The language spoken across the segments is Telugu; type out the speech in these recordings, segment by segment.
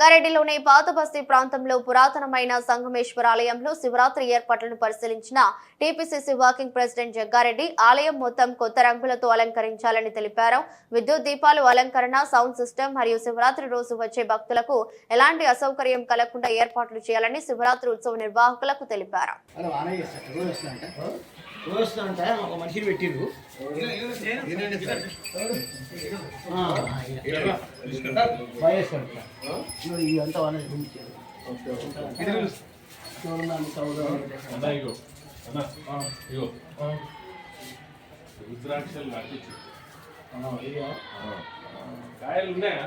సంగారెడ్డిలోని పాత బస్తీ ప్రాంతంలో పురాతనమైన సంగమేశ్వర ఆలయంలో శివరాత్రి ఏర్పాట్లను పరిశీలించిన టీపీసీసీ వర్కింగ్ ప్రెసిడెంట్ జగ్గారెడ్డి ఆలయం మొత్తం కొత్త రంగులతో అలంకరించాలని తెలిపారు. విద్యుత్ దీపాలు అలంకరణ సౌండ్ సిస్టమ్ మరియు శివరాత్రి రోజు వచ్చే భక్తులకు ఎలాంటి అసౌకర్యం కలగకుండా ఏర్పాట్లు చేయాలని శివరాత్రి ఉత్సవ నిర్వాహకులకు తెలిపారు. అలా ఒక మనిషిని పెట్టిండు ఇదంతా వాన చూపించాడు రుద్రాక్షలు కాయలు ఉన్నాయా?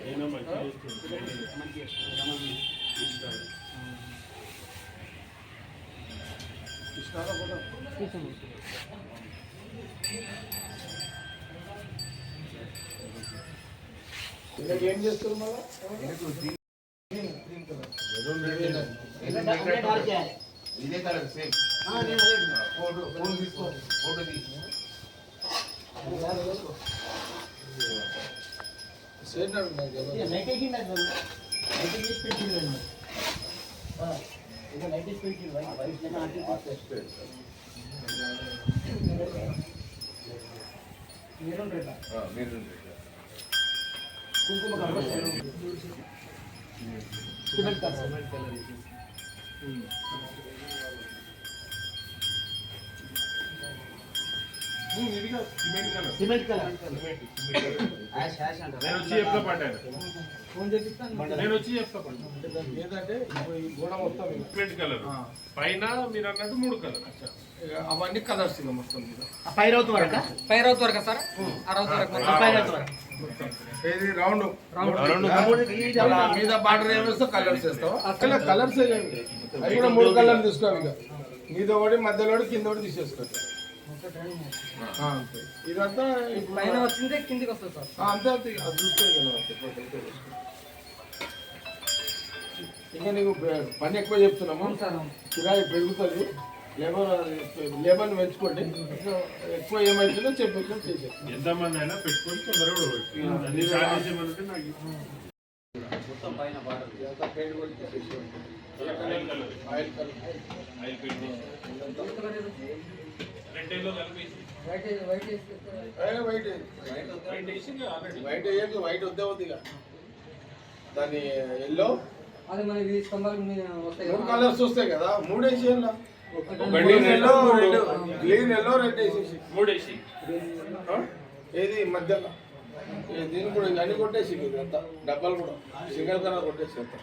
అయినా మంచిగా చేస్తుంది. ఏం చేస్తారు మళ్ళా అదే కాల్ చేయాలి. ఇదే కలర్ సేమ్ ఆ, నేను అదే ఫోటో ఫోన్ తీసుకో ఫోటో తీసి ఇక నైట్ వేసిండు అది వాళ్ళు. నైట్ వేసి పెట్టిండు వాళ్ళు. ఆ, ఇక నైట్ వేసి పెట్టిండు. వైట్ వైట్ జనం అటు ఇటు. మీరు ఉంటారా? మీరు కుంకుమ కంపల్సరీ. Cement colour. ఇదిగా cement colour. Cement colour. Ash, ash. నేను వచ్చి చెప్తా పడ్డాను నేను వచ్చి చెప్తా పడ్డాను ఏంటంటే ఇప్పుడు ఈ గోడ మొత్తం ఇక. Cement colour. పైన మీరు అన్నట్టు మూడు కలర్. అవన్నీ కలర్స్ ఇక మొత్తం మీద. ఆ పై రౌతు వరకా? పై రౌతు వరకు సార్? ఆ. రౌతు వరకు వరకు. రౌండ్. రౌండ్. మీద బార్డర్ ఏం వేస్తావు? కలర్స్ వేస్తావా? అసలు కలర్స్ అవి కూడా మూడు కలర్లు తీసుకోవాలి ఇక. మీద ఒకటి మధ్యలో కింద ఒకటి అంతే ఇదంతా ఇప్పుడు పైన వచ్చిందే కిందికి వస్తుంది సార్. అంతే అంతే. అది చూసుకోవాలి కదా. ఇంకా నీకు పని ఎక్కువ చెప్తున్నాము. సార్ కిరాయి పెరుగుతుంది. లేబర్ లేబర్ని పెంచుకోండి. ఎక్కువ ఏమవుతుందో చెప్పేసి చేసేస్తాం ఎంతమంది అయినా పెట్టుకొని తొందరగా కూడా పెట్టుకోండి. వైట్ ఏ, వైట్ వద్దే వద్దు ఇక దాని ఎల్లో అది మనకి ఈ స్తంభాలకు మీద వస్తాయి మూడు. కలర్స్ వస్తాయి కదా మూడు వేసేయాల గ్రీన్ ఎల్లో రెడ్ వేసేసి మూడు వేసి? ఏది మధ్యలో దీన్ని కూడా అన్ని కొట్టేసి ఇదంతా డబ్బాలు కూడా సింగిల్ కలర్ కొట్టేసి అంతా.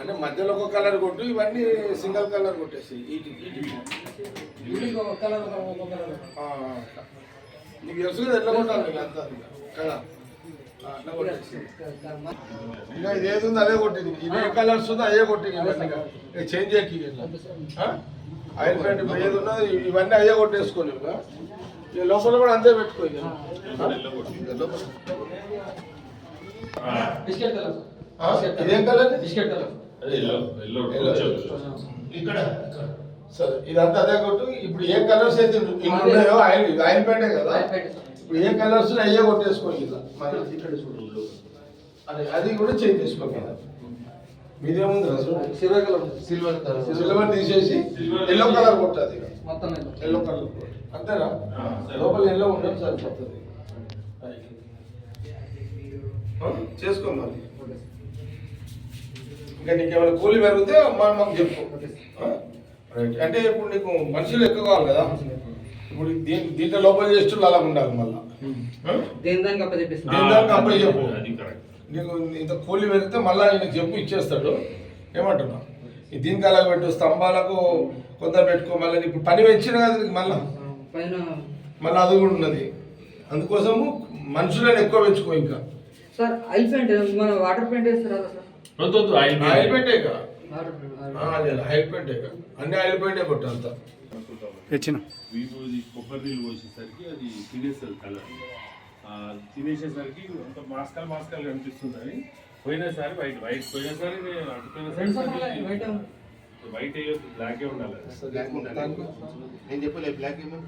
అంటే మధ్యలో ఒక కలర్ కొట్టు ఇవన్నీ సింగిల్ కలర్ కొట్టేసి. నీకు తెలుసు కదా ఎట్లా కొట్టాలి అంతా కదా ఇంకా ఇది ఏది ఉందో అదే కొట్టింది. ఇది ఏ కలర్స్ ఉందో అదే కొట్టింది చేంజ్ చేయకి ఆయిల్ ప్యాంట్ ఇప్పుడు ఏది ఉన్నదో ఇవన్నీ అయ్యే. ఇక లోపల కూడా అంతే పెట్టుకో. బిస్కెట్ కలర్ ఆ? ఇదేం కలర్ బిస్కెట్ కలర్. ఇక్కడ. సరే ఇదంతా అదే కొట్టు. ఇప్పుడు ఏ కలర్స్ అయితే ఉన్నాయో ఆయిల్ ఇది ఆయిల్ ప్యాంటే కదా? ఇప్పుడు ఏ కలర్స్ అయ్యే కొట్టేసుకోండి ఇలా మరి ఇక్కడ చూడు అది అది కూడా చేంజ్ చేసుకో కదా. మీదేముంది అసలు silver colour. Silver colour silver తీసేసి ఎల్లో కలర్ కొట్టది మొత్తం ఎల్లో. కలర్ అంతేనా. లోపల ఎల్లో ఉండడం సరిపోతుంది ఆ, చేసుకో మరి. ఇంకా నీకు ఏమైనా కూలి పెరిగితే మనం మాకు చెప్పు? రైట్. అంటే ఇప్పుడు నీకు మనుషులు ఎక్కువ కావాలి కదా. ఇప్పుడు దీని దీంట్లో లోపల చేస్తూ అలా ఉండాలి మళ్ళీ. దేని దానికి అప్ప చెప్పేసి దేని దానికి అబ్బాయి చెప్పు అది కరెక్ట్ నీకు ఇంత కూలి పెరిగితే మళ్ళీ ఆయనకు చెప్పు ఇచ్చేస్తాడు. ఏమంటున్నా ఈ దీనికి అలా పెట్టు స్తంభాలకు కొంత పెట్టుకో మళ్ళీ ఇప్పుడు పని పెంచిన కదా నీకు మళ్ళీ. పైన మళ్ళీ అది కూడా ఉన్నది. అందుకోసము మనుషులను ఎక్కువ పెంచుకో ఇంకా. సార్ ఆయిల్ పెయింట్ మన వాటర్ పెయింట్ వేస్తారా సార్? వద్దు వద్దు ఆయిల్ ఆయిల్ పెయింట్ ఆయిల్ పెట్టేక అన్ని ఆయిల్ పెట్టే కొట్టు అంతా. తెచ్చిన. కొబ్బరి నీళ్ళు పోసేసరికి అది తినేస్తుంది కలర్. తినేసేసరికి అంత మాస్కాలు మాస్కాలు కనిపిస్తుంది అని పోయినసారి వైట్ వైట్ పోయినసారి నేను అటుపోయినసారి వైట్ వైట్ వేయొద్దు బ్లాకే ఉండాలి. నేను చెప్పలే బ్లాక్ ఏమో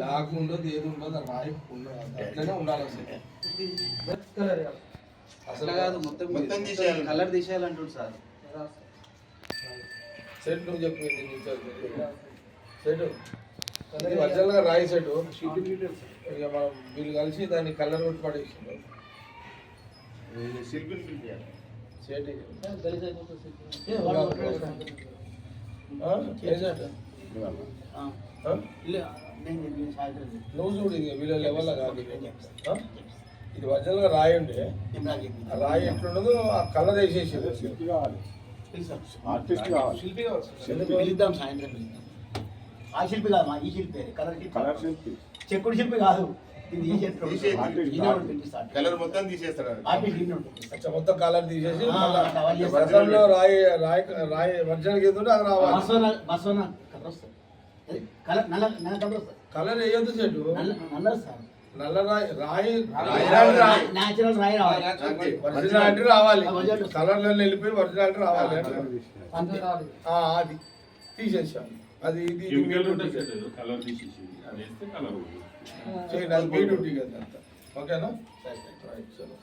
లాగ్ ఉండదు ఏది ఉండదు రాయి ఉండదు. అట్లనే ఉండాలి అసలు. కలర్ అసలు. కాదు మొత్తం మొత్తం తీసేయాలి. Colour తీసేయాలంటుంది sir. సెట్ నువ్వు చెప్పు సెట్ సెట్ ఒరిజినల్గా రాయి సెట్ ఇక మనం వీళ్ళు కలిసి దాన్ని కలర్ కొట్టి శిల్పిని సెట్ నువ్వు చూడు ఇది వీళ్ళ లెవెల్ కాదు ఇది. ఆ? ఇది ఒరిజినల్గా రాయి ఉండే రాయి ఎట్లుండదో ఆ కలర్ వేసేసి ఆర్టిస్ట్ కావాలి. శిల్పి కావాలి. పిలుద్దాం సాయంత్రం పిలుద్దాం. ఆ శిల్పి కాదు మా ఈ శిల్పి కలర్ శిల్పి. కలర్ శిల్పి. చెక్కుడు శిల్పి కాదు ఇది. కలర్ మొత్తం తీసేస్తాడు. అచ్చా మొత్తం కలర్ తీసేసి వర్షంలో రాయి రాయి రాయి అది రావాలి బస్వన బస్వన కలర్ వస్తుంది కలర్ నల్ల నల్ల కలర్ వస్తుంది కలర్ వేయొద్దు చెట్టు నల్ల రాయి రాయి రావాలి. ఒరిజినాలిటీ రావాలి ఆ, original. కలర్లో వెళ్ళిపోయి ఒరిజినాలిటీ రావాలి అది తీసేసాం అది ఇది ఉంటుంది కలర్ తీసేసి అది వేస్తే కలర్ చేయండి అది మీ డ్యూటీ కదా అంతా. ఓకేనా రైట్ చలో